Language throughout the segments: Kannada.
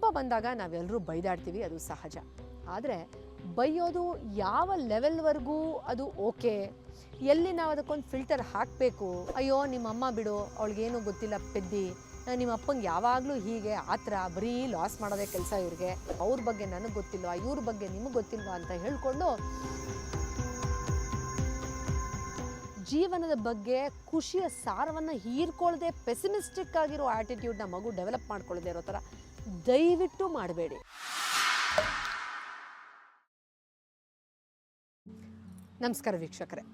ಕೋಪ ಬಂದಾಗ ನಾವೆಲ್ಲರೂ ಬೈದಾಡ್ತೀವಿ, ಅದು ಸಹಜ. ಆದರೆ ಬೈಯೋದು ಯಾವ ಲೆವೆಲ್ವರೆಗೂ ಅದು ಓಕೆ? ಎಲ್ಲಿ ನಾವು ಅದಕ್ಕೊಂದು ಫಿಲ್ಟರ್ ಹಾಕಬೇಕು? ಅಯ್ಯೋ, ನಿಮ್ಮಮ್ಮ ಬಿಡು, ಅವಳಿಗೇನು ಗೊತ್ತಿಲ್ಲ ಪೆದ್ದಿ. ನಿಮ್ಮ ಅಪ್ಪಂಗೆ ಯಾವಾಗಲೂ ಹೀಗೆ, ಆ ಥರ ಬರೀ ಲಾಸ್ ಮಾಡೋದೇ ಕೆಲಸ ಇವ್ರಿಗೆ. ಅವ್ರ ಬಗ್ಗೆ ನನಗೆ ಗೊತ್ತಿಲ್ವಾ? ಇವ್ರ ಬಗ್ಗೆ ನಿಮಗೆ ಗೊತ್ತಿಲ್ವಾ? ಅಂತ ಹೇಳ್ಕೊಂಡು ಜೀವನದ ಬಗ್ಗೆ ಖುಷಿಯ ಸಾರವನ್ನು ಹೀರ್ಕೊಳ್ಳದೆ ಪೆಸಿಮಿಸ್ಟಿಕ್ ಆಗಿರೋ ಆಟಿಟ್ಯೂಡ್ನ ಮಗು ಡೆವಲಪ್ ಮಾಡ್ಕೊಳ್ಳದೆ ಇರೋ ಥರ ದಯವಿಟ್ಟು ಮಾಡಬೇಡಿ. ನಮಸ್ಕಾರ ವೀಕ್ಷಕರೇ.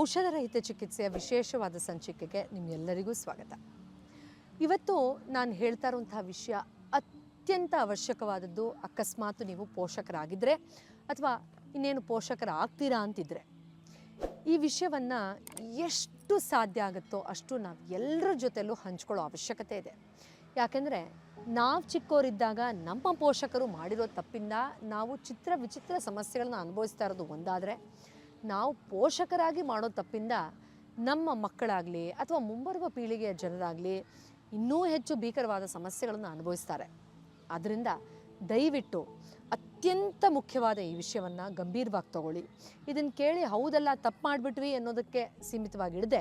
ಔಷಧರಹಿತ ಚಿಕಿತ್ಸೆಯ ವಿಶೇಷವಾದ ಸಂಚಿಕೆಗೆ ನಿಮ್ಮೆಲ್ಲರಿಗೂ ಸ್ವಾಗತ. ಇವತ್ತು ನಾನು ಹೇಳ್ತಾ ಇರುವಂತಹ ವಿಷಯ ಅತ್ಯಂತ ಅವಶ್ಯಕವಾದದ್ದು ಅಕಸ್ಮಾತ್ ನೀವು ಪೋಷಕರಾಗಿದ್ದರೆ ಅಥವಾ ಇನ್ನೇನು ಪೋಷಕರಾಗ್ತೀರಾ ಅಂತಿದ್ರೆ. ಈ ವಿಷಯವನ್ನು ಎಷ್ಟು ಸಾಧ್ಯ ಆಗುತ್ತೋ ಅಷ್ಟು ನಾವು ಎಲ್ಲರ ಜೊತೆಲೂ ಹಂಚ್ಕೊಳ್ಳೋ ಅವಶ್ಯಕತೆ ಇದೆ. ಯಾಕೆಂದರೆ ನಾವು ಚಿಕ್ಕವರಿದ್ದಾಗ ನಮ್ಮ ಪೋಷಕರು ಮಾಡಿರೋ ತಪ್ಪಿಂದ ನಾವು ಚಿತ್ರ ವಿಚಿತ್ರ ಸಮಸ್ಯೆಗಳನ್ನ ಅನುಭವಿಸ್ತಾ ಇರೋದು ಒಂದಾದರೆ ನಾವು ಪೋಷಕರಾಗಿ ಮಾಡೋ ತಪ್ಪಿಂದ ನಮ್ಮ ಮಕ್ಕಳಾಗಲಿ ಅಥವಾ ಮುಂಬರುವ ಪೀಳಿಗೆಯ ಜನರಾಗಲಿ ಇನ್ನೂ ಹೆಚ್ಚು ಭೀಕರವಾದ ಸಮಸ್ಯೆಗಳನ್ನು ಅನುಭವಿಸ್ತಾರೆ. ಆದ್ದರಿಂದ ದಯವಿಟ್ಟು ಅತ್ಯಂತ ಮುಖ್ಯವಾದ ಈ ವಿಷಯವನ್ನು ಗಂಭೀರವಾಗಿ ತಗೊಳ್ಳಿ. ಇದನ್ನು ಕೇಳಿ ಹೌದಲ್ಲ, ತಪ್ಪು ಮಾಡಿಬಿಟ್ವಿ ಅನ್ನೋದಕ್ಕೆ ಸೀಮಿತವಾಗಿಡದೆ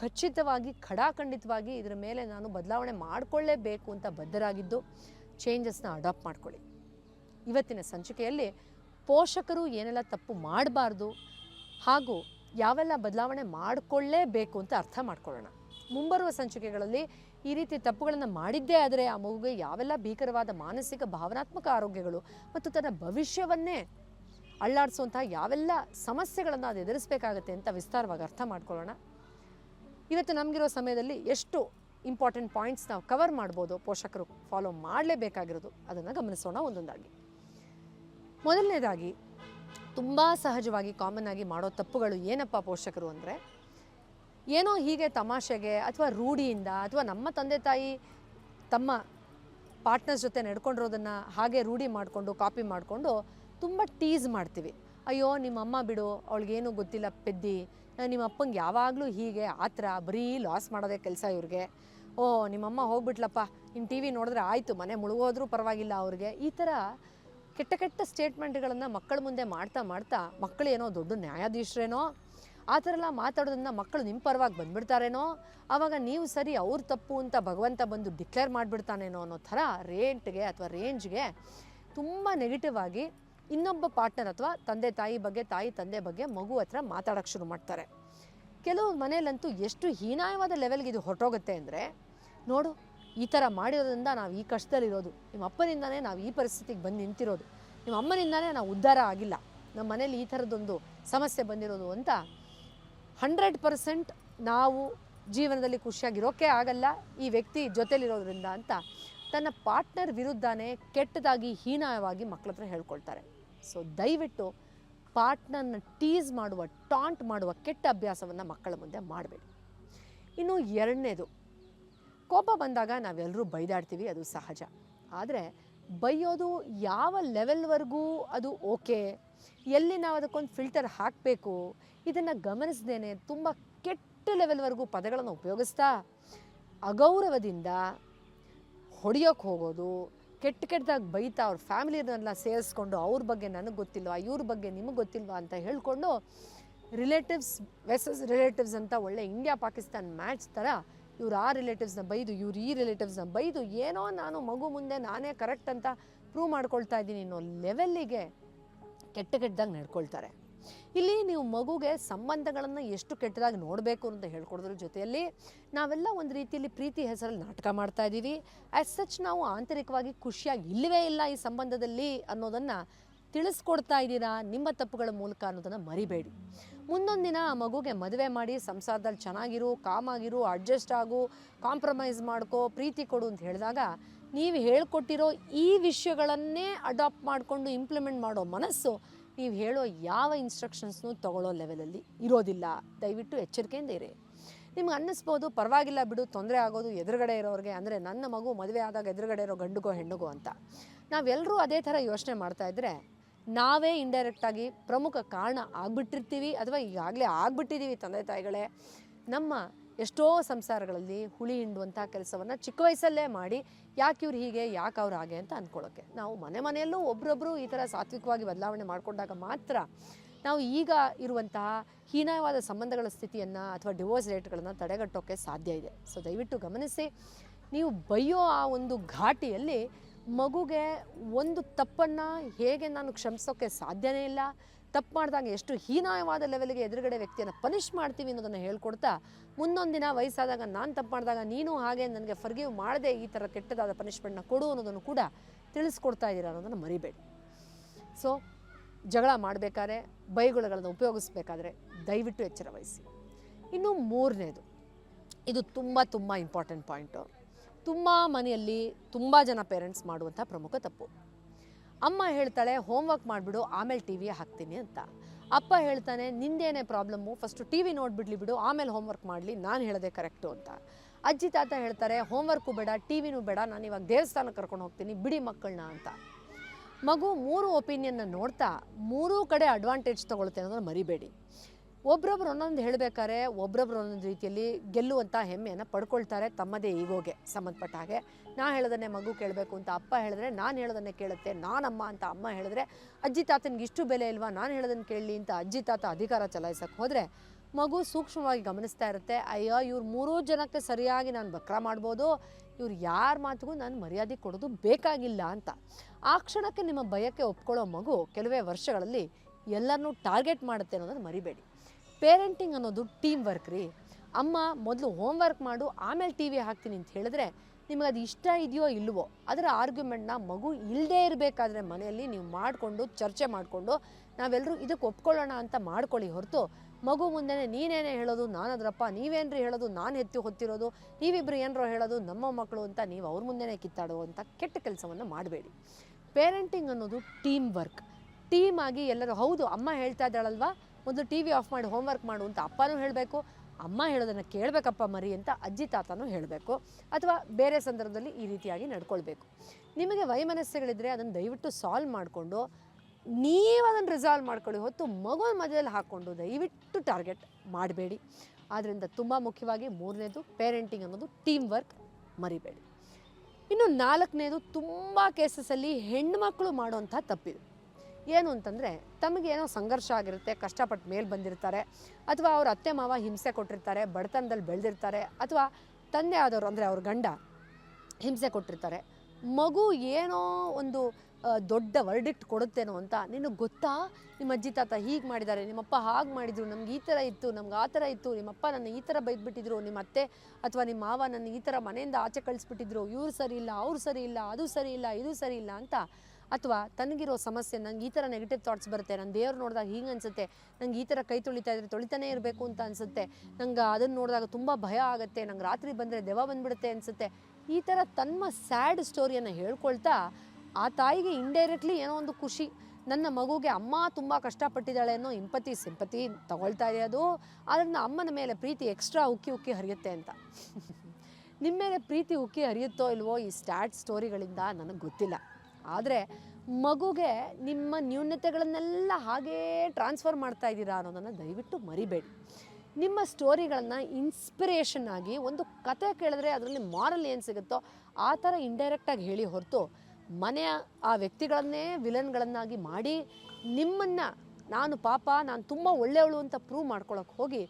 ಖಚಿತವಾಗಿ, ಖಡಾಖಂಡಿತವಾಗಿ ಇದರ ಮೇಲೆ ನಾನು ಬದಲಾವಣೆ ಮಾಡಿಕೊಳ್ಳೇಬೇಕು ಅಂತ ಬದ್ಧರಾಗಿದ್ದು ಚೇಂಜಸ್ನ ಅಡಾಪ್ಟ್ ಮಾಡ್ಕೊಳ್ಳಿ. ಇವತ್ತಿನ ಸಂಚಿಕೆಯಲ್ಲಿ ಪೋಷಕರು ಏನೆಲ್ಲ ತಪ್ಪು ಮಾಡಬಾರ್ದು ಹಾಗೂ ಯಾವೆಲ್ಲ ಬದಲಾವಣೆ ಮಾಡಿಕೊಳ್ಳೇಬೇಕು ಅಂತ ಅರ್ಥ ಮಾಡ್ಕೊಳ್ಳೋಣ. ಮುಂಬರುವ ಸಂಚಿಕೆಗಳಲ್ಲಿ ಈ ರೀತಿ ತಪ್ಪುಗಳನ್ನು ಮಾಡಿದ್ದೇ ಆದರೆ ಆ ಮಗುಗೆ ಯಾವೆಲ್ಲ ಭೀಕರವಾದ ಮಾನಸಿಕ, ಭಾವನಾತ್ಮಕ ಆರೋಗ್ಯಗಳು ಮತ್ತು ತನ್ನ ಭವಿಷ್ಯವನ್ನೇ ಅಳ್ಳಾಡಿಸುವಂತಹ ಯಾವೆಲ್ಲ ಸಮಸ್ಯೆಗಳನ್ನು ಅದು ಎದುರಿಸಬೇಕಾಗತ್ತೆ ಅಂತ ವಿಸ್ತಾರವಾಗಿ ಅರ್ಥ ಮಾಡ್ಕೊಳ್ಳೋಣ. ಇವತ್ತು ನಮಗಿರೋ ಸಮಯದಲ್ಲಿ ಎಷ್ಟು ಇಂಪಾರ್ಟೆಂಟ್ ಪಾಯಿಂಟ್ಸ್ ನಾವು ಕವರ್ ಮಾಡ್ಬೋದು ಪೋಷಕರು ಫಾಲೋ ಮಾಡಲೇಬೇಕಾಗಿರೋದು ಅದನ್ನು ಗಮನಿಸೋಣ ಒಂದೊಂದಾಗಿ. ಮೊದಲನೇದಾಗಿ, ತುಂಬ ಸಹಜವಾಗಿ ಕಾಮನ್ ಆಗಿ ಮಾಡೋ ತಪ್ಪುಗಳು ಏನಪ್ಪ ಪೋಷಕರು ಅಂದರೆ ಏನೋ ಹೀಗೆ ತಮಾಷೆಗೆ ಅಥವಾ ರೂಢಿಯಿಂದ ಅಥವಾ ನಮ್ಮ ತಂದೆ ತಾಯಿ ತಮ್ಮ ಪಾರ್ಟ್ನರ್ಸ್ ಜೊತೆ ನಡ್ಕೊಂಡಿರೋದನ್ನು ಹಾಗೆ ರೂಢಿ ಮಾಡಿಕೊಂಡು, ಕಾಪಿ ಮಾಡಿಕೊಂಡು ತುಂಬ ಟೀಸ್ ಮಾಡ್ತೀವಿ. ಅಯ್ಯೋ ನಿಮ್ಮಮ್ಮ ಬಿಡು, ಅವಳಿಗೇನು ಗೊತ್ತಿಲ್ಲ ಪೆದ್ದಿ. ನಿಮ್ಮ ಅಪ್ಪಂಗೆ ಯಾವಾಗಲೂ ಹೀಗೆ, ಆ ಥರ ಬರೀ ಲಾಸ್ ಮಾಡೋದೇ ಕೆಲಸ ಇವ್ರಿಗೆ. ಓ ನಿಮ್ಮಮ್ಮ ಹೋಗ್ಬಿಟ್ಲಪ್ಪ ಇನ್ನು ಟಿ ವಿ ನೋಡಿದ್ರೆ ಆಯಿತು, ಮನೆ ಮುಳುಗೋದ್ರೂ ಪರವಾಗಿಲ್ಲ ಅವ್ರಿಗೆ. ಈ ಥರ ಕೆಟ್ಟ ಕೆಟ್ಟ ಸ್ಟೇಟ್ಮೆಂಟ್ಗಳನ್ನು ಮಕ್ಕಳ ಮುಂದೆ ಮಾಡ್ತಾ ಮಾಡ್ತಾ ಮಕ್ಕಳು ಏನೋ ದೊಡ್ಡ ನ್ಯಾಯಾಧೀಶರೇನೋ ಆ ಥರ ಎಲ್ಲ ಮಾತಾಡೋದನ್ನು ಮಕ್ಕಳು ನಿಮ್ಮ ಪರವಾಗಿ ಬಂದ್ಬಿಡ್ತಾರೇನೋ? ಆವಾಗ ನೀವು ಸರಿ ಅವ್ರ ತಪ್ಪು ಅಂತ ಭಗವಂತ ಬಂದು ಡಿಕ್ಲೇರ್ ಮಾಡಿಬಿಡ್ತಾನೇನೋ ಅನ್ನೋ ಥರ ರೇಂಟ್ಗೆ ಅಥವಾ ರೇಂಜ್ಗೆ ತುಂಬ ನೆಗೆಟಿವ್ ಆಗಿ ಇನ್ನೊಬ್ಬ ಪಾರ್ಟ್ನರ್ ಅಥವಾ ತಂದೆ ತಾಯಿ ಬಗ್ಗೆ, ತಾಯಿ ತಂದೆ ಬಗ್ಗೆ ಮಗು ಹತ್ರ ಮಾತಾಡೋಕ್ಕೆ ಶುರು ಮಾಡ್ತಾರೆ. ಕೆಲವು ಮನೆಯಲ್ಲಂತೂ ಎಷ್ಟು ಹೀನಾಯವಾದ ಲೆವೆಲ್ಗೆ ಇದು ಹೊರಟೋಗುತ್ತೆ ಅಂದರೆ, ನೋಡು, ಈ ಥರ ಮಾಡಿರೋದ್ರಿಂದ ನಾವು ಈ ಕಷ್ಟದಲ್ಲಿರೋದು, ನಿಮ್ಮ ಅಪ್ಪನಿಂದನೇ ನಾವು ಈ ಪರಿಸ್ಥಿತಿಗೆ ಬಂದು ನಿಂತಿರೋದು, ನಿಮ್ಮ ಅಮ್ಮನಿಂದನೇ ನಾವು ಉದ್ಧಾರ ಆಗಿಲ್ಲ, ನಮ್ಮ ಮನೇಲಿ ಈ ಥರದ್ದೊಂದು ಸಮಸ್ಯೆ ಬಂದಿರೋದು ಅಂತ ಹಂಡ್ರೆಡ್ ಪರ್ಸೆಂಟ್ ನಾವು ಜೀವನದಲ್ಲಿ ಖುಷಿಯಾಗಿರೋಕೆ ಆಗಲ್ಲ. ಈ ವ್ಯಕ್ತಿ ಜೊತೆಲಿರೋದ್ರಿಂದ ಅಂತ ತನ್ನ ಪಾರ್ಟ್ನರ್ ವಿರುದ್ಧನೇ ಕೆಟ್ಟದಾಗಿ ಹೀನಾಯವಾಗಿ ಮಕ್ಕಳ ಹತ್ರ ಹೇಳ್ಕೊಳ್ತಾರೆ. ಸೊ, ದಯವಿಟ್ಟು ಪಾರ್ಟ್ನರ್ನ ಟೀಸ್ ಮಾಡುವ, ಟಾಂಟ್ ಮಾಡುವ ಕೆಟ್ಟ ಅಭ್ಯಾಸವನ್ನು ಮಕ್ಕಳ ಮುಂದೆ ಮಾಡಬೇಡಿ. ಇನ್ನು ಎರಡನೇದು, ಕೋಪ ಬಂದಾಗ ನಾವೆಲ್ಲರೂ ಬೈದಾಡ್ತೀವಿ, ಅದು ಸಹಜ. ಆದರೆ ಬೈಯೋದು ಯಾವ ಲೆವೆಲ್ವರೆಗೂ ಅದು ಓಕೆ? ಎಲ್ಲಿ ನಾವು ಅದಕ್ಕೊಂದು ಫಿಲ್ಟರ್ ಹಾಕಬೇಕು? ಇದನ್ನು ಗಮನಿಸ್ದೇನೆ ತುಂಬ ಕೆಟ್ಟ ಲೆವೆಲ್ವರೆಗೂ ಪದಗಳನ್ನು ಉಪಯೋಗಿಸ್ತಾ ಅಗೌರವದಿಂದ ಹೊಡೆಯೋಕ್ಕೆ ಹೋಗೋದು, ಕೆಟ್ಟ ಕೆಟ್ಟದಾಗಿ ಬೈತಾ ಅವ್ರ ಫ್ಯಾಮಿಲಿನೆಲ್ಲ ಸೇರಿಸ್ಕೊಂಡು ಅವ್ರ ಬಗ್ಗೆ ನನಗೆ ಗೊತ್ತಿಲ್ವಾ, ಇವ್ರ ಬಗ್ಗೆ ನಿಮಗೆ ಗೊತ್ತಿಲ್ವಾ ಅಂತ ಹೇಳ್ಕೊಂಡು ರಿಲೇಟಿವ್ಸ್ ವೆಸಸ್ ರಿಲೇಟಿವ್ಸ್ ಅಂತ ಒಳ್ಳೆ ಇಂಡಿಯಾ ಪಾಕಿಸ್ತಾನ್ ಮ್ಯಾಚ್ ಥರ ಇವ್ರು ಆ ರಿಲೇಟಿವ್ಸ್ನ ಬೈದು, ಇವ್ರು ಈ ರಿಲೇಟಿವ್ಸ್ನ ಬೈದು ಏನೋ ನಾನು ಮಗು ಮುಂದೆ ನಾನೇ ಕರೆಕ್ಟ್ ಅಂತ ಪ್ರೂವ್ ಮಾಡ್ಕೊಳ್ತಾ ಇದ್ದೀನಿ ಅನ್ನೋ ಲೆವೆಲ್ಲಿಗೆ ಕೆಟ್ಟ ಕೆಟ್ಟದಾಗಿ ನಡ್ಕೊಳ್ತಾರೆ. ಇಲ್ಲಿ ನೀವು ಮಗುಗೆ ಸಂಬಂಧಗಳನ್ನು ಎಷ್ಟು ಕೆಟ್ಟದಾಗಿ ನೋಡಬೇಕು ಅಂತ ಹೇಳ್ಕೊಡೋದ್ರ ಜೊತೆಯಲ್ಲಿ ನಾವೆಲ್ಲ ಒಂದು ರೀತಿಯಲ್ಲಿ ಪ್ರೀತಿ ಹೆಸರಲ್ಲಿ ನಾಟಕ ಮಾಡ್ತಾ ಇದ್ದೀವಿ. ಆ್ಯಸ್ ಸಚ್ ನಾವು ಆಂತರಿಕವಾಗಿ ಖುಷಿಯಾಗಿ ಇಲ್ಲವೇ ಇಲ್ಲ ಈ ಸಂಬಂಧದಲ್ಲಿ ಅನ್ನೋದನ್ನು ತಿಳಿಸ್ಕೊಡ್ತಾ ಇದ್ದೀರಾ ನಿಮ್ಮ ತಪ್ಪುಗಳ ಮೂಲಕ ಅನ್ನೋದನ್ನು ಮರಿಬೇಡಿ. ಮುಂದೊಂದು ದಿನ ಆ ಮಗುಗೆ ಮದುವೆ ಮಾಡಿ ಸಂಸಾರದಲ್ಲಿ ಚೆನ್ನಾಗಿರು, ಕಾಮಾಗಿರು ಅಡ್ಜಸ್ಟ್ ಆಗು ಕಾಂಪ್ರಮೈಸ್ ಮಾಡ್ಕೋ, ಪ್ರೀತಿ ಕೊಡು ಅಂತ ಹೇಳಿದಾಗ ನೀವು ಹೇಳ್ಕೊಟ್ಟಿರೋ ಈ ವಿಷಯಗಳನ್ನೇ ಅಡಾಪ್ಟ್ ಮಾಡಿಕೊಂಡು ಇಂಪ್ಲಿಮೆಂಟ್ ಮಾಡೋ ಮನಸ್ಸು ನೀವು ಹೇಳೋ ಯಾವ ಇನ್ಸ್ಟ್ರಕ್ಷನ್ಸ್ನು ತಗೊಳ್ಳೋ ಲೆವೆಲಲ್ಲಿ ಇರೋದಿಲ್ಲ. ದಯವಿಟ್ಟು ಎಚ್ಚರಿಕೆಯಿಂದ ಇರಿ. ನಿಮ್ಗೆ ಅನ್ನಿಸ್ಬೋದು, ಪರವಾಗಿಲ್ಲ ಬಿಡು, ತೊಂದರೆ ಆಗೋದು ಎದುರುಗಡೆ ಇರೋರಿಗೆ ಅಂದರೆ ನನ್ನ ಮಗು ಮದುವೆ ಆದಾಗ ಎದುರುಗಡೆ ಇರೋ ಗಂಡುಗೋ, ಹೆಣ್ಣುಗೋ ಅಂತ. ನಾವೆಲ್ಲರೂ ಅದೇ ಥರ ಯೋಚನೆ ಮಾಡ್ತಾಯಿದ್ರೆ ನಾವೇ ಇಂಡೈರೆಕ್ಟಾಗಿ ಪ್ರಮುಖ ಕಾರಣ ಆಗ್ಬಿಟ್ಟಿರ್ತೀವಿ ಅಥವಾ ಈಗಾಗಲೇ ಆಗ್ಬಿಟ್ಟಿದ್ದೀವಿ ತಂದೆ ತಾಯಿಗಳೇ. ನಮ್ಮ ಎಷ್ಟೋ ಸಂಸಾರಗಳಲ್ಲಿ ಹುಳಿ ಹಿಂಡುವಂಥ ಕೆಲಸವನ್ನು ಚಿಕ್ಕ ವಯಸ್ಸಲ್ಲೇ ಮಾಡಿ, ಯಾಕೆ ಇವ್ರು ಹೀಗೆ, ಯಾಕೆ ಅವ್ರು ಹಾಗೆ ಅಂತ ಅಂದ್ಕೊಳ್ಳೋಕ್ಕೆ ನಾವು ಮನೆ ಮನೆಯಲ್ಲೂ ಒಬ್ರೊಬ್ಬರು ಈ ಥರ ಸಾತ್ವಿಕವಾಗಿ ಬದಲಾವಣೆ ಮಾಡಿಕೊಂಡಾಗ ಮಾತ್ರ ನಾವು ಈಗ ಇರುವಂತಹ ಹೀನವಾದ ಸಂಬಂಧಗಳ ಸ್ಥಿತಿಯನ್ನು ಅಥವಾ ಡಿವೋರ್ಸ್ ರೇಟ್ಗಳನ್ನು ತಡೆಗಟ್ಟೋಕ್ಕೆ ಸಾಧ್ಯ ಇದೆ. ಸೊ ದಯವಿಟ್ಟು ಗಮನಿಸಿ, ನೀವು ಬೈಯೋ ಆ ಒಂದು ಘಾಟಿಯಲ್ಲಿ ಮಗುಗೆ ಒಂದು ತಪ್ಪನ್ನು ಹೇಗೆ ನಾನು ಕ್ಷಮಿಸೋಕ್ಕೆ ಸಾಧ್ಯನೇ ಇಲ್ಲ, ತಪ್ಪು ಮಾಡಿದಾಗ ಎಷ್ಟು ಹೀನಾಯವಾದ ಲೆವೆಲ್ಗೆ ಎದುರುಗಡೆ ವ್ಯಕ್ತಿಯನ್ನು ಪನಿಷ್ ಮಾಡ್ತೀವಿ ಅನ್ನೋದನ್ನು ಹೇಳ್ಕೊಡ್ತಾ ಮುಂದೊಂದು ದಿನ ವಯಸ್ಸಾದಾಗ ನಾನು ತಪ್ಪು ಮಾಡಿದಾಗ ನೀನು ಹಾಗೆ ನನಗೆ ಫರ್ಗಿವ್ ಮಾಡದೆ ಈ ಥರ ಕೆಟ್ಟದಾದ ಪನಿಷ್ಮೆಂಟ್ನ ಕೊಡು ಅನ್ನೋದನ್ನು ಕೂಡ ತಿಳಿಸ್ಕೊಡ್ತಾ ಇದ್ದೀರಾ ಅನ್ನೋದನ್ನು ಮರಿಬೇಡಿ. ಸೊ ಜಗಳ ಮಾಡಬೇಕಾದ್ರೆ ಬೈಗುಳಗಳನ್ನು ಉಪಯೋಗಿಸ್ಬೇಕಾದ್ರೆ ದಯವಿಟ್ಟು ಎಚ್ಚರ ವಹಿಸಿ. ಇನ್ನು ಮೂರನೇದು. ಇದು ತುಂಬ ತುಂಬ ಇಂಪಾರ್ಟೆಂಟ್ ಪಾಯಿಂಟು ತುಂಬ ಮನೆಯಲ್ಲಿ ತುಂಬ ಜನ ಪೇರೆಂಟ್ಸ್ ಮಾಡುವಂಥ ಪ್ರಮುಖ ತಪ್ಪು. ಅಮ್ಮ ಹೇಳ್ತಾಳೆ ಹೋಮ್ವರ್ಕ್ ಮಾಡಿಬಿಡು, ಆಮೇಲೆ ಟಿ ವಿ ಹಾಕ್ತೀನಿ ಅಂತ. ಅಪ್ಪ ಹೇಳ್ತಾನೆ, ನಿಂದೇನೇ ಪ್ರಾಬ್ಲಮ್ಮು ಫಸ್ಟು ಟಿ ವಿ ನೋಡಿಬಿಡ್ಲಿ ಬಿಡು, ಆಮೇಲೆ ಹೋಮ್ವರ್ಕ್ ಮಾಡಲಿ, ನಾನು ಹೇಳಿದೆ ಕರೆಕ್ಟು ಅಂತ. ಅಜ್ಜಿ ತಾತ ಹೇಳ್ತಾರೆ ಹೋಮ್ವರ್ಕು ಬೇಡ ಟಿ ವಿನೂ ಬೇಡ, ನಾನು ಇವಾಗ ದೇವಸ್ಥಾನಕ್ಕೆ ಕರ್ಕೊಂಡು ಹೋಗ್ತೀನಿ, ಬಿಡಿ ಮಕ್ಕಳನ್ನ ಅಂತ. ಮಗು ಮೂರು ಒಪಿನಿಯನ್ನ ನೋಡ್ತಾ, ಮೂರೂ ಕಡೆ ಅಡ್ವಾಂಟೇಜ್ ತೊಗೊಳುತ್ತೆ ಅಂದ್ರೆ ಮರಿಬೇಡಿ. ಒಬ್ರೊಬ್ರು ಒಂದೊಂದು ಹೇಳಬೇಕಾದ್ರೆ ಒಬ್ರೊಬ್ರು ಒಂದೊಂದು ರೀತಿಯಲ್ಲಿ ಗೆಲ್ಲುವಂಥ ಹೆಮ್ಮೆಯನ್ನು ಪಡ್ಕೊಳ್ತಾರೆ ತಮ್ಮದೇ ಈಗೋಗೆ ಸಂಬಂಧಪಟ್ಟ ಹಾಗೆ. ನಾ ಹೇಳೋದನ್ನೇ ಮಗು ಕೇಳಬೇಕು ಅಂತ ಅಪ್ಪ ಹೇಳಿದ್ರೆ ನಾನು ಹೇಳೋದನ್ನೇ ಕೇಳುತ್ತೆ, ನಾನಮ್ಮ ಅಂತ ಅಮ್ಮ ಹೇಳಿದ್ರೆ ಅಜ್ಜಿ ತಾತನಿಗೆ ಇಷ್ಟು ಬೆಲೆ ಇಲ್ವಾ, ನಾನು ಹೇಳೋದನ್ನು ಕೇಳಲಿ ಅಂತ ಅಜ್ಜಿ ತಾತ ಅಧಿಕಾರ ಚಲಾಯಿಸಕ್ಕೆ ಹೋದರೆ ಮಗು ಸೂಕ್ಷ್ಮವಾಗಿ ಗಮನಿಸ್ತಾ ಇರುತ್ತೆ, ಅಯ್ಯೋ ಇವ್ರು ಮೂರೂ ಜನಕ್ಕೆ ಸರಿಯಾಗಿ ನಾನು ಬಕ್ರ ಮಾಡ್ಬೋದು, ಇವ್ರು ಯಾರ ಮಾತಿಗೂ ನಾನು ಮರ್ಯಾದೆ ಕೊಡೋದು ಬೇಕಾಗಿಲ್ಲ ಅಂತ. ಆ ಕ್ಷಣಕ್ಕೆ ನಿಮ್ಮ ಭಯಕ್ಕೆ ಒಪ್ಕೊಳ್ಳೋ ಮಗು ಕೆಲವೇ ವರ್ಷಗಳಲ್ಲಿ ಎಲ್ಲರನ್ನೂ ಟಾರ್ಗೆಟ್ ಮಾಡುತ್ತೆ ಅನ್ನೋದನ್ನು ಮರಿಬೇಡಿ. ಪೇರೆಂಟಿಂಗ್ ಅನ್ನೋದು ಟೀಮ್ ವರ್ಕ್ ರೀ. ಅಮ್ಮ ಮೊದಲು ಹೋಮ್ ವರ್ಕ್ ಮಾಡು, ಆಮೇಲೆ ಟಿ ವಿ ಹಾಕ್ತೀನಿ ಅಂತ ಹೇಳಿದ್ರೆ ನಿಮಗೆ ಅದು ಇಷ್ಟ ಇದೆಯೋ ಇಲ್ಲವೋ ಅದರ ಆರ್ಗ್ಯುಮೆಂಟ್ನ ಮಗು ಇಲ್ಲದೇ ಇರಬೇಕಾದ್ರೆ ಮನೆಯಲ್ಲಿ ನೀವು ಮಾಡಿಕೊಂಡು, ಚರ್ಚೆ ಮಾಡಿಕೊಂಡು ನಾವೆಲ್ಲರೂ ಇದಕ್ಕೆ ಒಪ್ಕೊಳ್ಳೋಣ ಅಂತ ಮಾಡ್ಕೊಳ್ಳಿ ಹೊರತು ಮಗು ಮುಂದೆನೇ ನೀನೇನೇ ಹೇಳೋದು ನಾನು ಅದರಪ್ಪ ನೀವೇನ್ರಿ ಹೇಳೋದು, ನಾನು ಎತ್ತಿ ಹೊತ್ತಿರೋದು, ನೀವಿಬ್ರು ಏನರೋ ಹೇಳೋದು, ನಮ್ಮ ಮಕ್ಕಳು ಅಂತ ನೀವು ಅವ್ರ ಮುಂದೆನೇ ಕಿತ್ತಾಡುವಂಥ ಕೆಟ್ಟ ಕೆಲಸವನ್ನು ಮಾಡಬೇಡಿ. ಪೇರೆಂಟಿಂಗ್ ಅನ್ನೋದು ಟೀಮ್ ವರ್ಕ್ ಟೀಮ್ ಆಗಿ ಎಲ್ಲರೂ, ಹೌದು, ಅಮ್ಮ ಹೇಳ್ತಾ ಇದ್ದಾಳಲ್ವಾ? ಮೊದಲು ಟಿ ವಿ ಆಫ್ ಮಾಡಿ ಹೋಮ್ವರ್ಕ್ ಮಾಡು ಅಂತ ಅಪ್ಪನೂ ಹೇಳಬೇಕು, ಅಮ್ಮ ಹೇಳೋದನ್ನು ಕೇಳಬೇಕಪ್ಪ ಮರಿ ಅಂತ ಅಜ್ಜಿ ತಾತನೂ ಹೇಳಬೇಕು, ಅಥವಾ ಬೇರೆ ಸಂದರ್ಭದಲ್ಲಿ ಈ ರೀತಿಯಾಗಿ ನಡ್ಕೊಳ್ಬೇಕು. ನಿಮಗೆ ವೈಮನಸ್ಸುಗಳಿದ್ರೆ ಅದನ್ನು ದಯವಿಟ್ಟು ಸಾಲ್ವ್ ಮಾಡಿಕೊಂಡು, ನೀವು ಅದನ್ನು ರಿಸಾಲ್ವ್ ಮಾಡ್ಕೊಳ್ಳಿ ಹೊತ್ತು ಮಗುವ ಮಧ್ಯದಲ್ಲಿ ಹಾಕ್ಕೊಂಡು ದಯವಿಟ್ಟು ಟಾರ್ಗೆಟ್ ಮಾಡಬೇಡಿ. ಆದ್ದರಿಂದ ತುಂಬ ಮುಖ್ಯವಾಗಿ ಮೂರನೇದು ಪೇರೆಂಟಿಂಗ್ ಅನ್ನೋದು ಟೀಮ್ ವರ್ಕ್ ಮರಿಬೇಡಿ. ಇನ್ನು ನಾಲ್ಕನೇದು ತುಂಬ ಕೇಸಸಲ್ಲಿ ಹೆಣ್ಮಕ್ಳು ಮಾಡುವಂಥ ತಪ್ಪಿದು. ಏನು ಅಂತಂದರೆ ತಮಗೇನೋ ಸಂಘರ್ಷ ಆಗಿರುತ್ತೆ, ಕಷ್ಟಪಟ್ಟು ಮೇಲೆ ಬಂದಿರ್ತಾರೆ, ಅಥವಾ ಅವ್ರ ಅತ್ತೆ ಮಾವ ಹಿಂಸೆ ಕೊಟ್ಟಿರ್ತಾರೆ, ಬಡತನದಲ್ಲಿ ಬೆಳೆದಿರ್ತಾರೆ, ಅಥವಾ ತಂದೆ ಆದವರು ಅಂದರೆ ಅವ್ರ ಗಂಡ ಹಿಂಸೆ ಕೊಟ್ಟಿರ್ತಾರೆ. ಮಗು ಏನೋ ಒಂದು ದೊಡ್ಡ ವರ್ಡಿಕ್ಟ್ ಕೊಡುತ್ತೇನೋ ಅಂತ ನಿನಗೆ ಗೊತ್ತಾ? ನಿಮ್ಮ ಅಜ್ಜಿ ತಾತ ಹೀಗೆ ಮಾಡಿದ್ದಾರೆ, ನಿಮ್ಮಪ್ಪ ಹಾಗೆ ಮಾಡಿದ್ರು, ನಮ್ಗೆ ಈ ಥರ ಇತ್ತು, ನಮ್ಗೆ ಆ ಥರ ಇತ್ತು, ನಿಮ್ಮಪ್ಪ ನನ್ನ ಈ ಥರ ಬೈದ್ಬಿಟ್ಟಿದ್ರು, ನಿಮ್ಮ ಅತ್ತೆ ಅಥವಾ ನಿಮ್ಮ ಮಾವ ನನ್ನ ಈ ಥರ ಮನೆಯಿಂದ ಆಚೆ ಕಳಿಸ್ಬಿಟ್ಟಿದ್ರು, ಇವ್ರು ಸರಿ ಇಲ್ಲ, ಅವ್ರು ಸರಿ ಇಲ್ಲ, ಅದು ಸರಿ ಇಲ್ಲ, ಇದು ಸರಿ ಇಲ್ಲ ಅಂತ ಅಥವಾ ತನಗಿರೋ ಸಮಸ್ಯೆ ನಂಗೆ ಈ ಥರ ನೆಗೆಟಿವ್ ಥಾಟ್ಸ್ ಬರುತ್ತೆ ನನ್ನ ದೇವ್ರು ನೋಡಿದಾಗ ಹಿಂಗೆ ಅನಿಸುತ್ತೆ, ನಂಗೆ ಈ ಥರ ಕೈ ತೊಳಿತಾ ಇದ್ರೆ ತೊಳಿತಾನೇ ಇರಬೇಕು ಅಂತ ಅನಿಸುತ್ತೆ, ನಂಗೆ ಅದನ್ನು ನೋಡಿದಾಗ ತುಂಬ ಭಯ ಆಗುತ್ತೆ, ನಂಗೆ ರಾತ್ರಿ ಬಂದರೆ ದೆವ ಬಂದ್ಬಿಡುತ್ತೆ ಅನಿಸುತ್ತೆ. ಈ ಥರ ತನ್ನ ಸ್ಯಾಡ್ ಸ್ಟೋರಿಯನ್ನು ಹೇಳ್ಕೊಳ್ತಾ ಆ ತಾಯಿಗೆ ಇಂಡೈರೆಕ್ಟ್ಲಿ ಏನೋ ಒಂದು ಖುಷಿ, ನನ್ನ ಮಗುಗೆ ಅಮ್ಮ ತುಂಬ ಕಷ್ಟಪಟ್ಟಿದ್ದಾಳೆ ಅನ್ನೋ ಇಂಪತಿ ಸಿಂಪತಿ ತಗೊಳ್ತಾ ಇದೆ ಅದು ಅಮ್ಮನ ಮೇಲೆ ಪ್ರೀತಿ ಎಕ್ಸ್ಟ್ರಾ ಉಕ್ಕಿ ಉಕ್ಕಿ ಹರಿಯುತ್ತೆ ಅಂತ. ನಿಮ್ಮ ಮೇಲೆ ಪ್ರೀತಿ ಉಕ್ಕಿ ಹರಿಯುತ್ತೋ ಇಲ್ವೋ ಈ ಸ್ಟ್ಯಾಟ್ ಸ್ಟೋರಿಗಳಿಂದ ನನಗೆ ಗೊತ್ತಿಲ್ಲ. ಆದರೆ ಮಗುಗೆ ನಿಮ್ಮ ನ್ಯೂನತೆಗಳನ್ನೆಲ್ಲ ಹಾಗೇ ಟ್ರಾನ್ಸ್ಫರ್ ಮಾಡ್ತಾ ಇದ್ದೀರಾ ಅನ್ನೋದನ್ನು ದಯವಿಟ್ಟು ಮರಿಬೇಡಿ. ನಿಮ್ಮ ಸ್ಟೋರಿಗಳನ್ನು ಇನ್ಸ್ಪಿರೇಷನ್ ಆಗಿ ಒಂದು ಕತೆ ಕೇಳಿದ್ರೆ ಅದರಲ್ಲಿ ಮಾರಲ್ ಏನು ಸಿಗುತ್ತೋ ಆ ಥರ ಇಂಡೈರೆಕ್ಟಾಗಿ ಹೇಳಿ ಹೊರತು ಮನೆಯ ಆ ವ್ಯಕ್ತಿಗಳನ್ನೇ ವಿಲನ್ಗಳನ್ನಾಗಿ ಮಾಡಿ ನಿಮ್ಮನ್ನು ನಾನು ಪಾಪ, ನಾನು ತುಂಬ ಒಳ್ಳೆಯವಳು ಅಂತ ಪ್ರೂವ್ ಮಾಡ್ಕೊಳಕ್ಕೆ ಹೋಗಿ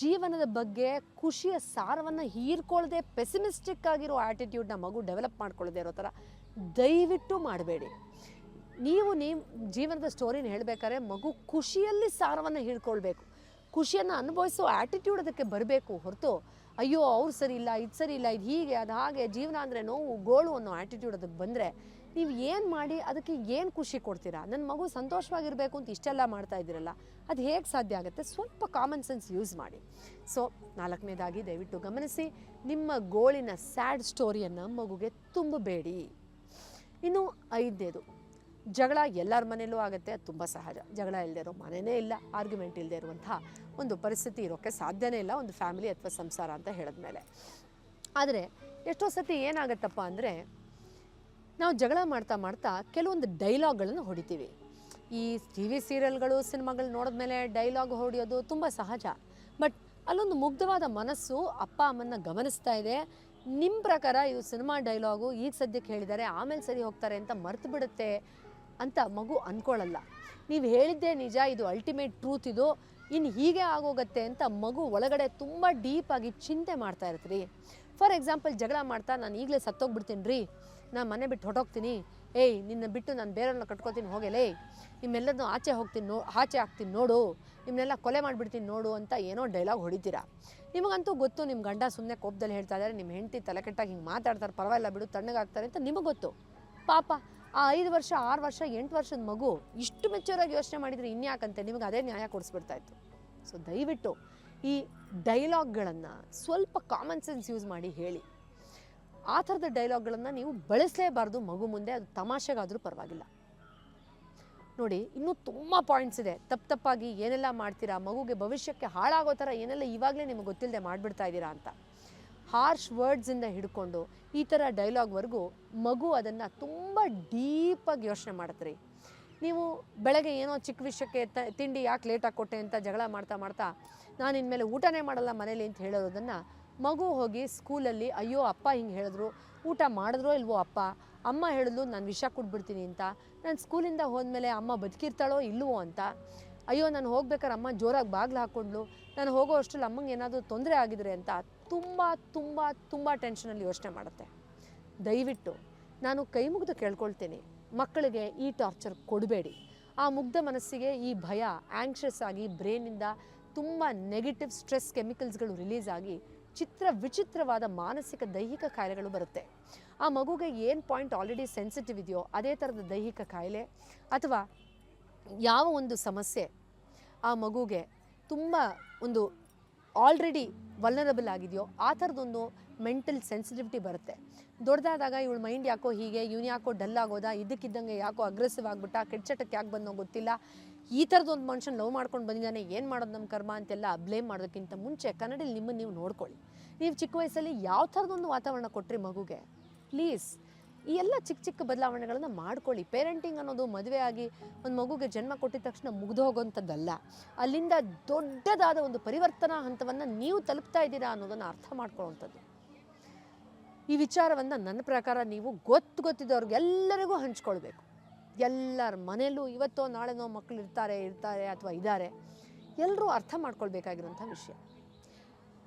ಜೀವನದ ಬಗ್ಗೆ ಖುಷಿಯ ಸಾರವನ್ನು ಹೀರ್ಕೊಳ್ಳದೆ ಪೆಸಿಮಿಸ್ಟಿಕ್ ಆಗಿರೋ ಆ್ಯಟಿಟ್ಯೂಡ್ನ ಮಗು ಡೆವಲಪ್ ಮಾಡ್ಕೊಳ್ಳದೆ ಇರೋ ಥರ ದಯವಿಟ್ಟು ಮಾಡಬೇಡಿ. ನೀವು ನಿಮ್ಮ ಜೀವನದ ಸ್ಟೋರಿನ ಹೇಳಬೇಕಾದ್ರೆ ಮಗು ಖುಷಿಯಲ್ಲಿ ಸಾರವನ್ನು ಹಿಡ್ಕೊಳ್ಬೇಕು ಖುಷಿಯನ್ನು ಅನುಭವಿಸೋ ಆ್ಯಟಿಟ್ಯೂಡ್ ಅದಕ್ಕೆ ಬರಬೇಕು ಹೊರತು ಅಯ್ಯೋ ಅವ್ರು ಸರಿ ಇಲ್ಲ, ಇದು ಸರಿ ಇಲ್ಲ, ಇದು ಹೀಗೆ, ಅದು ಹಾಗೆ, ಜೀವನ ಅಂದರೆ ನೋವು, ಗೋಳು ಅನ್ನೋ ಆ್ಯಟಿಟ್ಯೂಡ್ ಅದಕ್ಕೆ ಬಂದರೆ ನೀವು ಏನು ಮಾಡಿ ಅದಕ್ಕೆ ಏನು ಖುಷಿ ಕೊಡ್ತೀರಾ? ನನ್ನ ಮಗು ಸಂತೋಷವಾಗಿರಬೇಕು ಅಂತ ಇಷ್ಟೆಲ್ಲ ಮಾಡ್ತಾ ಇದ್ದೀರಲ್ಲ, ಅದು ಹೇಗೆ ಸಾಧ್ಯ ಆಗುತ್ತೆ? ಸ್ವಲ್ಪ ಕಾಮನ್ ಸೆನ್ಸ್ ಯೂಸ್ ಮಾಡಿ. ಸೊ ನಾಲ್ಕನೇದಾಗಿ ದಯವಿಟ್ಟು ಗಮನಿಸಿ, ನಿಮ್ಮ ಗೋಳಿನ ಸ್ಯಾಡ್ ಸ್ಟೋರಿಯನ್ನು ಮಗುಗೆ ತುಂಬಬೇಡಿ. ಇನ್ನು ಐದನೇದು. ಜಗಳ ಎಲ್ಲರ ಮನೆಯಲ್ಲೂ ಆಗುತ್ತೆ, ಅದು ತುಂಬ ಸಹಜ. ಜಗಳ ಇಲ್ಲದೆ ಇರೋ ಮನೆಯೇ ಇಲ್ಲ ಆರ್ಗ್ಯುಮೆಂಟ್ ಇಲ್ಲದೆ ಇರುವಂಥ ಒಂದು ಪರಿಸ್ಥಿತಿ ಇರೋಕ್ಕೆ ಸಾಧ್ಯನೇ ಇಲ್ಲ, ಒಂದು ಫ್ಯಾಮಿಲಿ ಅಥವಾ ಸಂಸಾರ ಅಂತ ಹೇಳಿದ ಮೇಲೆ ಆದರೆ, ಎಷ್ಟೋ ಸತಿ ಏನಾಗತ್ತಪ್ಪ ಅಂದರೆ, ನಾವು ಜಗಳ ಮಾಡ್ತಾ ಮಾಡ್ತಾ ಕೆಲವೊಂದು ಡೈಲಾಗ್ಗಳನ್ನು ಹೊಡಿತೀವಿ. ಈ ಟಿ ವಿ ಸೀರಿಯಲ್ಗಳು ಸಿನಿಮಾಗಳು ನೋಡಿದ್ಮೇಲೆ ಡೈಲಾಗ್ ಹೊಡೆಯೋದು ತುಂಬ ಸಹಜ. ಬಟ್ ಅಲ್ಲೊಂದು ಮುಗ್ಧವಾದ ಮನಸ್ಸು ಅಪ್ಪ, ಅಮ್ಮನ್ನ ಗಮನಿಸ್ತಾ ಇದೆ ನಿಮ್ಮ ಪ್ರಕಾರ ಇದು ಸಿನಿಮಾ ಡೈಲಾಗು ಈಗ ಸದ್ಯಕ್ಕೆ ಹೇಳಿದ್ದಾರೆ ಆಮೇಲೆ ಸರಿ ಹೋಗ್ತಾರೆ ಅಂತ ಮರ್ತು ಬಿಡುತ್ತೆ ಅಂತ ಮಗು ಅಂದ್ಕೊಳ್ಳಲ್ಲ ನೀವು ಹೇಳಿದ್ದೆ ನಿಜ, ಇದು ಅಲ್ಟಿಮೇಟ್ ಟ್ರೂತ್ ಇದು. ಇನ್ನು ಹೀಗೆ ಆಗೋಗತ್ತೆ ಅಂತ ಮಗು ಒಳಗಡೆ ತುಂಬ ಡೀಪಾಗಿ ಚಿಂತೆ ಮಾಡ್ತಾ ಇರ್ತೀರಿ. ಫಾರ್ ಎಕ್ಸಾಂಪಲ್ ಜಗಳ ಮಾಡ್ತಾ ನಾನು ಈಗಲೇ ಸತ್ತೋಗ್ಬಿಡ್ತೀನಿ ರೀ ನಾನು ಮನೆ ಬಿಟ್ಟು ಹೊಟ್ಟೋಗ್ತೀನಿ ಏಯ್, ನಿನ್ನ ಬಿಟ್ಟು ನಾನು ಬೇರೆಯವ್ರನ್ನ ಕಟ್ಕೋತೀನಿ ಹೋಗಲೇ. ನಿಮ್ಮೆಲ್ಲದನ್ನೂ ಆಚೆ ಹೋಗ್ತೀನಿ ನೋ, ಆಚೆ ಹಾಕ್ತೀನಿ ನೋಡು. ನಿಮ್ಮನ್ನೆಲ್ಲ ಕೊಲೆ ಮಾಡಿಬಿಡ್ತೀನಿ ನೋಡು ಅಂತ ಏನೋ ಡೈಲಾಗ್ ಹೊಡಿತೀರಾ. ನಿಮಗಂತೂ ಗೊತ್ತು ನಿಮ್ಮ ಗಂಡ ಸುಮ್ಮನೆ ಕೋಪದಲ್ಲಿ ಹೇಳ್ತಾ ಇದ್ದಾರೆ ನಿಮ್ಮ ಹೆಂಡತಿ ತಲೆ ಕೆಟ್ಟಾಗಿ ಹಿಂಗೆ ಮಾತಾಡ್ತಾರೆ, ಪರವಾಗಿಲ್ಲ ಬಿಡು, ತಣ್ಣಗಾಗ್ತಾರೆ ಅಂತ ನಿಮಗೆ ಗೊತ್ತು. ಪಾಪ, ಆ ಐದು ವರ್ಷ, ಆರು ವರ್ಷ, ಎಂಟು ವರ್ಷದ ಮಗು ಇಷ್ಟು ಮೆಚ್ಚೂರಾಗಿ ಯೋಚನೆ ಮಾಡಿದರೆ ಇನ್ಯಾಕಂತೆ ನಿಮಗೆ ಅದೇ ನ್ಯಾಯ ಕೊಡಿಸ್ಬಿಡ್ತಾ ಇತ್ತು. ಸೊ ದಯವಿಟ್ಟು ಈ ಡೈಲಾಗ್ಗಳನ್ನು ಸ್ವಲ್ಪ ಕಾಮನ್ ಸೆನ್ಸ್ ಯೂಸ್ ಮಾಡಿ ಹೇಳಿ. ಆ ಥರದ ಡೈಲಾಗ್ಗಳನ್ನು ನೀವು ಬಳಸಲೇಬಾರ್ದು ಮಗು ಮುಂದೆ, ಅದು ತಮಾಷೆಗಾದರೂ ಪರವಾಗಿಲ್ಲ. ನೋಡಿ, ಇನ್ನೂ ತುಂಬ ಪಾಯಿಂಟ್ಸ್ ಇದೆ. ತಪ್ಪು ತಪ್ಪಾಗಿ ಏನೆಲ್ಲ ಮಾಡ್ತೀರಾ, ಮಗುಗೆ ಭವಿಷ್ಯಕ್ಕೆ ಹಾಳಾಗೋ ಥರ ಏನೆಲ್ಲ ಇವಾಗಲೇ ನಿಮಗೆ ಗೊತ್ತಿಲ್ಲದೆ ಮಾಡಿಬಿಡ್ತಾ ಇದ್ದೀರಾ ಅಂತ. ಹಾರ್ಷ್ ವರ್ಡ್ಸಿಂದ ಹಿಡ್ಕೊಂಡು ಈ ಥರ ಡೈಲಾಗ್ವರೆಗೂ ಮಗು ಅದನ್ನು ತುಂಬ ಡೀಪಾಗಿ ಯೋಚನೆ ಮಾಡುತ್ತೆ ನೀವು ಬೆಳಗ್ಗೆ ಏನೋ ಚಿಕ್ಕ ವಿಷಯಕ್ಕೆ ತ, ತಿಂಡಿ ಯಾಕೆ ಲೇಟಾಗಿ ಕೊಟ್ಟೆ ಅಂತ ಜಗಳ ಮಾಡ್ತಾ ಮಾಡ್ತಾ ನಾನು ಇನ್ಮೇಲೆ ಊಟನೇ ಮಾಡಲ್ಲ ಮನೇಲಿ ಅಂತ ಹೇಳೋದನ್ನು ಮಗು ಹೋಗಿ ಸ್ಕೂಲಲ್ಲಿ ಅಯ್ಯೋ, ಅಪ್ಪ ಹಿಂಗೆ ಹೇಳಿದ್ರು. ಊಟ ಮಾಡಿದ್ರೋ ಇಲ್ವೋ ಅಪ್ಪ? ಅಮ್ಮ ಹೇಳಿದ್ಲು ನಾನು ವಿಷ ಕೊಟ್ಬಿಡ್ತೀನಿ ಅಂತ. ನಾನು ಸ್ಕೂಲಿಂದ ಹೋದ್ಮೇಲೆ ಅಮ್ಮ ಬದುಕಿರ್ತಾಳೋ ಇಲ್ಲವೋ ಅಂತ. ಅಯ್ಯೋ, ನಾನು ಹೋಗ್ಬೇಕಾದ್ರೆ ಅಮ್ಮ ಜೋರಾಗಿ ಬಾಗಿಲು ಹಾಕ್ಕೊಂಡ್ಲು ನಾನು ಹೋಗೋ ಅಷ್ಟರಲ್ಲಿ ಅಮ್ಮಂಗೆ ಏನಾದರೂ ತೊಂದರೆ ಆಗಿದ್ರೆ ಅಂತ ತುಂಬ ತುಂಬ ತುಂಬ ಟೆನ್ಷನಲ್ಲಿ ಯೋಚನೆ ಮಾಡುತ್ತೆ. ದಯವಿಟ್ಟು ನಾನು ಕೈ ಮುಗಿದು ಕೇಳ್ಕೊಳ್ತೀನಿ. ಮಕ್ಕಳಿಗೆ ಈ ಟಾರ್ಚರ್ ಕೊಡಬೇಡಿ. ಆ ಮುಗ್ಧ ಮನಸ್ಸಿಗೆ ಈ ಭಯ ಆ್ಯಂಕ್ಷಸ್ ಆಗಿ ಬ್ರೈನಿಂದ ತುಂಬ ನೆಗೆಟಿವ್ ಸ್ಟ್ರೆಸ್ ಕೆಮಿಕಲ್ಸ್ಗಳು ರಿಲೀಸ್ ಆಗಿ ಚಿತ್ರ ವಿಚಿತ್ರವಾದ ಮಾನಸಿಕ ದೈಹಿಕ ಕಾಯಿಲೆಗಳು ಬರುತ್ತೆ. ಆ ಮಗುಗೆ ಏನು ಪಾಯಿಂಟ್ ಆಲ್ರೆಡಿ ಸೆನ್ಸಿಟಿವ್ ಇದೆಯೋ ಅದೇ ಥರದ ದೈಹಿಕ ಕಾಯಿಲೆ ಅಥವಾ ಯಾವ ಒಂದು ಸಮಸ್ಯೆ ಆ ಮಗುಗೆ ತುಂಬ ಒಂದು ಆಲ್ರೆಡಿ ವಲ್ನರಬಲ್ ಆಗಿದೆಯೋ ಆ ಥರದೊಂದು ಮೆಂಟಲ್ ಸೆನ್ಸಿಟಿವಿಟಿ ಬರುತ್ತೆ. ದೊಡ್ಡದಾದಾಗ ಇವಳು ಮೈಂಡ್ ಯಾಕೋ ಹೀಗೆ, ಇವನು ಯಾಕೋ ಡಲ್ ಆಗೋದ ಇದಕ್ಕಿದ್ದಂಗೆ ಯಾಕೋ ಅಗ್ರೆಸಿವ್ ಆಗ್ಬಿಟ್ಟ ಕೆಡ್ಚಟಕ್ಕೆ ಯಾಕೆ ಬಂದೋ ಗೊತ್ತಿಲ್ಲ. ಈ ಥರದೊಂದು ಮನುಷ್ಯನ ಲವ್ ಮಾಡ್ಕೊಂಡು ಬಂದಿದ್ದಾನೆ, ಏನು ಮಾಡೋದು ನಮ್ಮ ಕರ್ಮ ಅಂತೆಲ್ಲ ಬ್ಲೇಮ್ ಮಾಡೋದಕ್ಕಿಂತ ಮುಂಚೆ ಕನ್ನಡಲ್ಲಿ ನಿಮ್ಮನ್ನು ನೀವು ನೋಡ್ಕೊಳ್ಳಿ. ನೀವು ಚಿಕ್ಕ ವಯಸ್ಸಲ್ಲಿ ಯಾವ ಥರದೊಂದು ವಾತಾವರಣ ಕೊಟ್ಟರೆ ಮಗುಗೆ? ಪ್ಲೀಸ್ ಈ ಎಲ್ಲ ಚಿಕ್ಕ ಚಿಕ್ಕ ಬದಲಾವಣೆಗಳನ್ನು ಮಾಡ್ಕೊಳ್ಳಿ. ಪೇರೆಂಟಿಂಗ್ ಅನ್ನೋದು ಮದುವೆ ಆಗಿ ಒಂದು ಮಗುಗೆ ಜನ್ಮ ಕೊಟ್ಟಿದ ತಕ್ಷಣ ಮುಗಿದು ಹೋಗೋಂಥದ್ದಲ್ಲ ಅಲ್ಲಿಂದ ದೊಡ್ಡದಾದ ಒಂದು ಪರಿವರ್ತನಾ ಹಂತವನ್ನು ನೀವು ತಲುಪ್ತಾ ಇದ್ದೀರಾ ಅನ್ನೋದನ್ನು ಅರ್ಥ ಮಾಡ್ಕೊಳ್ಳೋವಂಥದ್ದು ಈ ವಿಚಾರವನ್ನು ನನ್ನ ಪ್ರಕಾರ ನೀವು ಗೊತ್ತು ಗೊತ್ತಿದ್ದವ್ರಿಗೆಲ್ಲರಿಗೂ ಹಂಚ್ಕೊಳ್ಬೇಕು. ಎಲ್ಲರ ಮನೆಯಲ್ಲೂ ಇವತ್ತೋ ನಾಳೆನೋ ಮಕ್ಕಳು ಇರ್ತಾರೆ ಇರ್ತಾರೆ ಅಥವಾ ಇದ್ದಾರೆ ಎಲ್ಲರೂ ಅರ್ಥ ಮಾಡ್ಕೊಳ್ಬೇಕಾಗಿರುವಂಥ ವಿಷಯ.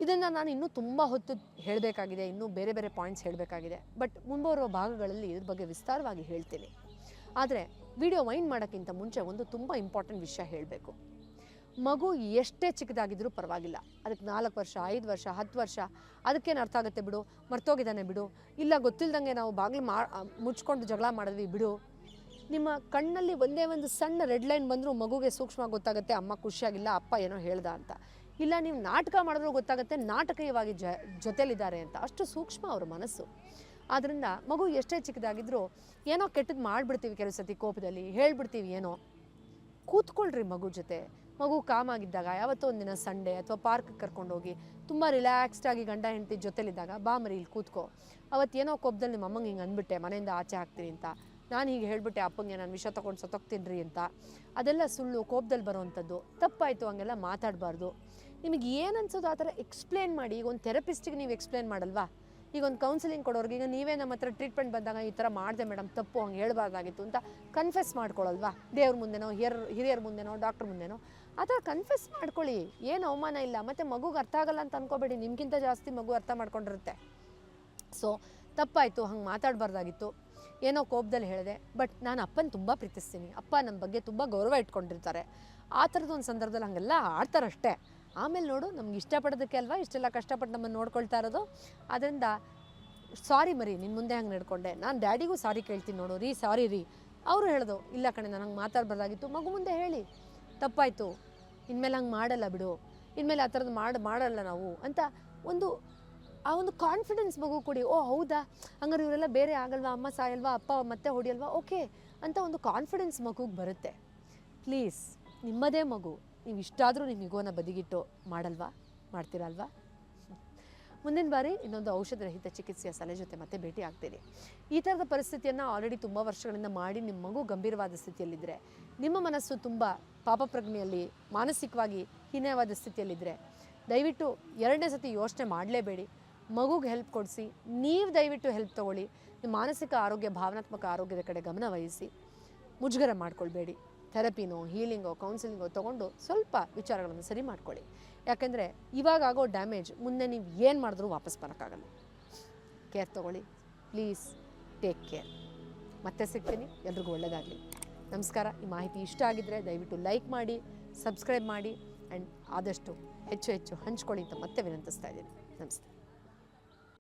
ಇದನ್ನು ನಾನು ಇನ್ನೂ ತುಂಬ ಹೊತ್ತು ಹೇಳಬೇಕಾಗಿದೆ, ಇನ್ನೂ ಬೇರೆ ಬೇರೆ ಪಾಯಿಂಟ್ಸ್ ಹೇಳಬೇಕಾಗಿದೆ. ಬಟ್ ಮುಂಬರುವ ಭಾಗಗಳಲ್ಲಿ ಇದ್ರ ಬಗ್ಗೆ ವಿಸ್ತಾರವಾಗಿ ಹೇಳ್ತೀನಿ. ಆದರೆ ವಿಡಿಯೋ ವೈಂಡ್ ಮಾಡೋಕ್ಕಿಂತ ಮುಂಚೆ ಒಂದು ತುಂಬ ಇಂಪಾರ್ಟೆಂಟ್ ವಿಷಯ ಹೇಳಬೇಕು. ಮಗು ಎಷ್ಟೇ ಚಿಕ್ಕದಾಗಿದ್ರೂ ಪರವಾಗಿಲ್ಲ. ಅದಕ್ಕೆ ನಾಲ್ಕು ವರ್ಷ, ಐದು ವರ್ಷ, ಹತ್ತು ವರ್ಷ, ಅದಕ್ಕೇನು ಅರ್ಥ ಆಗುತ್ತೆ ಬಿಡು? ಮರ್ತೋಗಿದ್ದಾನೆ ಬಿಡು. ಇಲ್ಲ ಗೊತ್ತಿಲ್ಲದಂಗೆ ನಾವು ಬಾಗಿಲು ಮಾ ಮುಚ್ಕೊಂಡು ಜಗಳ ಮಾಡಿದ್ವಿ ಬಿಡು. ನಿಮ್ಮ ಕಣ್ಣಲ್ಲಿ ಒಂದೇ ಒಂದು ಸಣ್ಣ ರೆಡ್ ಲೈನ್ ಬಂದರೂ ಮಗುಗೆ ಸೂಕ್ಷ್ಮ ಗೊತ್ತಾಗುತ್ತೆ, ಅಮ್ಮ ಖುಷಿಯಾಗಿಲ್ಲ, ಅಪ್ಪ ಏನೋ ಹೇಳ್ದ ಅಂತ. ಇಲ್ಲ, ನೀವು ನಾಟಕ ಮಾಡಿದ್ರೂ ಗೊತ್ತಾಗುತ್ತೆ, ನಾಟಕೀಯವಾಗಿ ಜ ಜೊತೆಲಿದ್ದಾರೆ ಅಂತ. ಅಷ್ಟು ಸೂಕ್ಷ್ಮ ಅವ್ರ ಮನಸ್ಸು. ಆದ್ದರಿಂದ ಮಗು ಎಷ್ಟೇ ಚಿಕ್ಕದಾಗಿದ್ರೂ ಏನೋ ಕೆಟ್ಟದ್ದು ಮಾಡಿಬಿಡ್ತೀವಿ ಕೆಲವು ಸತಿ ಕೋಪದಲ್ಲಿ. ಹೇಳ್ಬಿಡ್ತೀವಿ ಏನೋ. ಕೂತ್ಕೊಳ್ರಿ ಮಗು ಜೊತೆ. ಮಗು ಕಾಮಾಗಿದ್ದಾಗ ಯಾವತ್ತೋ ಒಂದಿನ ಸಂಡೇ ಅಥವಾ ಪಾರ್ಕ್ ಕರ್ಕೊಂಡೋಗಿ ತುಂಬ ರಿಲ್ಯಾಕ್ಸ್ಡ್ ಆಗಿ ಗಂಡ ಹೆಂಡತಿ ಜೊತೆಲಿದ್ದಾಗ, ಬಾ ಮರಿ, ಇಲ್ಲಿ ಕೂತ್ಕೋ. ಅವತ್ತೇನೋ ಕೋಪದಲ್ಲಿ ನಿಮ್ಮ ಅಮ್ಮಂಗೆ ಹಿಂಗೆ ಅಂದ್ಬಿಟ್ಟೆ, ಮನೆಯಿಂದ ಆಚೆ ಹಾಕ್ತೀನಿ ಅಂತ. ನಾನು ಹೀಗೆ ಹೇಳ್ಬಿಟ್ಟೆ, ಅಪ್ಪಂಗೆ ನಾನು ವಿಷ ತೊಗೊಂಡು ಸತ್ತೋಗ್ತೀನಿ ಅಂತ. ಅದೆಲ್ಲ ಸುಳ್ಳು, ಕೋಪದಲ್ಲಿ ಬರೋವಂಥದ್ದು ತಪ್ಪಾಯಿತು, ಹಂಗೆಲ್ಲ ಮಾತಾಡಬಾರ್ದು. ನಿಮಗೆ ಏನು ಅನ್ಸೋದು ಆ ಥರ ಎಕ್ಸ್ಪ್ಲೇನ್ ಮಾಡಿ. ಈಗ ಒಂದು ಥೆರಪಿಸ್ಟಿಗೆ ನೀವು ಎಕ್ಸ್ಪ್ಲೇನ್ ಮಾಡಲ್ವಾ? ಈಗ ಒಂದು ಕೌನ್ಸಿಲಿಂಗ್ ಕೊಡೋರ್ಗೆ, ಈಗ ನೀವೇ ನಮ್ಮ ಹತ್ರ ಟ್ರೀಟ್ಮೆಂಟ್ ಬಂದಾಗ ಈ ಥರ ಮಾಡಿದೆ ಮೇಡಮ್, ತಪ್ಪು, ಹಂಗೆ ಹೇಳ್ಬಾರ್ದಾಗಿತ್ತು ಅಂತ ಕನ್ಫೆಸ್ ಮಾಡ್ಕೊಳ್ಳಲ್ವಾ ದೇವ್ರ ಮುಂದೆನೋ, ಹಿರಿಯರ್, ಹಿರಿಯರ ಮುಂದೆನೋ ಡಾಕ್ಟ್ರ್ ಮುಂದೆನೋ, ಆ ಥರ ಕನ್ಫೆಸ್ ಮಾಡ್ಕೊಳ್ಳಿ. ಏನು ಅವಮಾನ ಇಲ್ಲ. ಮತ್ತು ಮಗುಗೆ ಅರ್ಥ ಆಗಲ್ಲ ಅಂತ ಅನ್ಕೋಬೇಡಿ. ನಿಮ್ಗಿಂತ ಜಾಸ್ತಿ ಮಗು ಅರ್ಥ ಮಾಡ್ಕೊಂಡಿರುತ್ತೆ. ಸೊ ತಪ್ಪಾಯಿತು, ಹಂಗೆ ಮಾತಾಡಬಾರ್ದಾಗಿತ್ತು. ಏನೋ ಕೋಪದಲ್ಲಿ ಹೇಳಿದೆ. ಬಟ್ ನಾನು ಅಪ್ಪನ ತುಂಬ ಪ್ರೀತಿಸ್ತೀನಿ. ಅಪ್ಪ ನಮ್ಮ ಬಗ್ಗೆ ತುಂಬ ಗೌರವ ಇಟ್ಕೊಂಡಿರ್ತಾರೆ. ಆ ಥರದ ಒಂದು ಸಂದರ್ಭದಲ್ಲಿ ಹಾಗೆಲ್ಲ ಆಡ್ತಾರಷ್ಟೇ. ಆಮೇಲೆ ನೋಡು, ನಮ್ಗೆ ಇಷ್ಟಪಡೋದಕ್ಕೆ ಅಲ್ವಾ? ಇಷ್ಟೆಲ್ಲ ಕಷ್ಟಪಟ್ಟು ನಮ್ಮನ್ನು ನೋಡ್ಕೊಳ್ತಾ ಇರೋದು. ಅದರಿಂದ ಸಾರಿ ಮರಿ ನಿನ್ನ ಮುಂದೆ ಹಂಗೆ ನಡ್ಕೊಂಡೆ. ನಾನು ಡ್ಯಾಡಿಗೂ ಸಾರಿ ಕೇಳ್ತೀನಿ ನೋಡು. ರೀ, ಸಾರಿ ರೀ. ಅವರು ಹೇಳೋದು, ಇಲ್ಲ ಕಣೆ, ನಾನು ಹಂಗೆ ಮಾತಾಡಬಾರ್ದಾಗಿತ್ತು. ಮಗು ಮುಂದೆ ಹೇಳಿ. ತಪ್ಪಾಯಿತು. ಇನ್ಮೇಲೆ ಹಂಗೆ ಮಾಡಲ್ಲ ಬಿಡು. ಇನ್ಮೇಲೆ ಆ ಥರದ್ದು ಮಾಡಿ, ಮಾಡಲ್ಲ ನಾವು. ಅಂತ ಒಂದು, ಆ ಒಂದು ಕಾನ್ಫಿಡೆನ್ಸ್ ಮಗು ಕೊಡಿ. ಓ, ಹೌದಾ? ಹಂಗಾರೆ ಇವರೆಲ್ಲ ಬೇರೆ ಆಗಲ್ವಾ? ಅಮ್ಮ ಸಾಯಲ್ವಾ? ಅಪ್ಪ ಮತ್ತೆ ಹೊಡಿಯಲ್ವಾ? ಓಕೆ ಅಂತ ಒಂದು ಕಾನ್ಫಿಡೆನ್ಸ್ ಮಗುಗೆ ಬರುತ್ತೆ. ಪ್ಲೀಸ್ ನಿಮ್ಮದೇ ಮಗು. ನೀವು ಇಷ್ಟಾದರೂ ನಿಮ್ಮ ಇಗೋನ ಬದಿಗಿಟ್ಟು ಮಾಡಲ್ವಾ? ಮಾಡ್ತೀರಲ್ವಾ? ಮುಂದಿನ ಬಾರಿ ಇನ್ನೊಂದು ಔಷಧರಹಿತ ಚಿಕಿತ್ಸೆಯ ಸಲಹೆ ಜೊತೆ ಮತ್ತೆ ಭೇಟಿ ಆಗ್ತೀನಿ. ಈ ಥರದ ಪರಿಸ್ಥಿತಿಯನ್ನು ಆಲ್ರೆಡಿ ತುಂಬ ವರ್ಷಗಳಿಂದ ಮಾಡಿ ನಿಮ್ಮ ಮಗು ಗಂಭೀರವಾದ ಸ್ಥಿತಿಯಲ್ಲಿದ್ದರೆ ನಿಮ್ಮ ಮನಸ್ಸು ತುಂಬ ಪಾಪಪ್ರಜ್ಞೆಯಲ್ಲಿ, ಮಾನಸಿಕವಾಗಿ ಹೀನವಾದ ಸ್ಥಿತಿಯಲ್ಲಿದ್ದರೆ ದಯವಿಟ್ಟು ಎರಡನೇ ಸತಿ ಯೋಚನೆ ಮಾಡಲೇಬೇಡಿ. ಮಗುಗೆ ಹೆಲ್ಪ್ ಕೊಡಿಸಿ, ನೀವು ದಯವಿಟ್ಟು ಹೆಲ್ಪ್ ತೊಗೊಳ್ಳಿ. ನಿಮ್ಮ ಮಾನಸಿಕ ಆರೋಗ್ಯ, ಭಾವನಾತ್ಮಕ ಆರೋಗ್ಯದ ಕಡೆ ಗಮನ ವಹಿಸಿ. ಮುಜುಗರ ಮಾಡ್ಕೊಳ್ಬೇಡಿ. ಥೆರಪಿನೋ ಹೀಲಿಂಗೋ ಕೌನ್ಸಿಲಿಂಗೋ ತೊಗೊಂಡು ಸ್ವಲ್ಪ ವಿಚಾರಗಳನ್ನು ಸರಿ ಮಾಡ್ಕೊಳ್ಳಿ. ಯಾಕೆಂದರೆ ಇವಾಗ ಆಗೋ ಡ್ಯಾಮೇಜ್ ಮುಂದೆ ನೀವು ಏನು ಮಾಡಿದ್ರೂ ವಾಪಸ್ ಬರೋಕ್ಕಾಗಲ್ಲ. ಕೇರ್ ತೊಗೊಳ್ಳಿ. Please take care. ಮತ್ತೆ ಸಿಗ್ತೀನಿ. ಎಲ್ರಿಗೂ ಒಳ್ಳೆಯದಾಗಲಿ ನಮಸ್ಕಾರ. ಈ ಮಾಹಿತಿ ಇಷ್ಟ ಆಗಿದ್ದರೆ ದಯವಿಟ್ಟು ಲೈಕ್ ಮಾಡಿ, ಸಬ್ಸ್ಕ್ರೈಬ್ ಮಾಡಿ ಆ್ಯಂಡ್ ಆದಷ್ಟು ಹೆಚ್ಚು ಹೆಚ್ಚು ಹಂಚ್ಕೊಳ್ಳಿ ಅಂತ ಮತ್ತೆ ವಿನಂತಿಸ್ತಾ ಇದ್ದೀನಿ. ನಮಸ್ತೆ.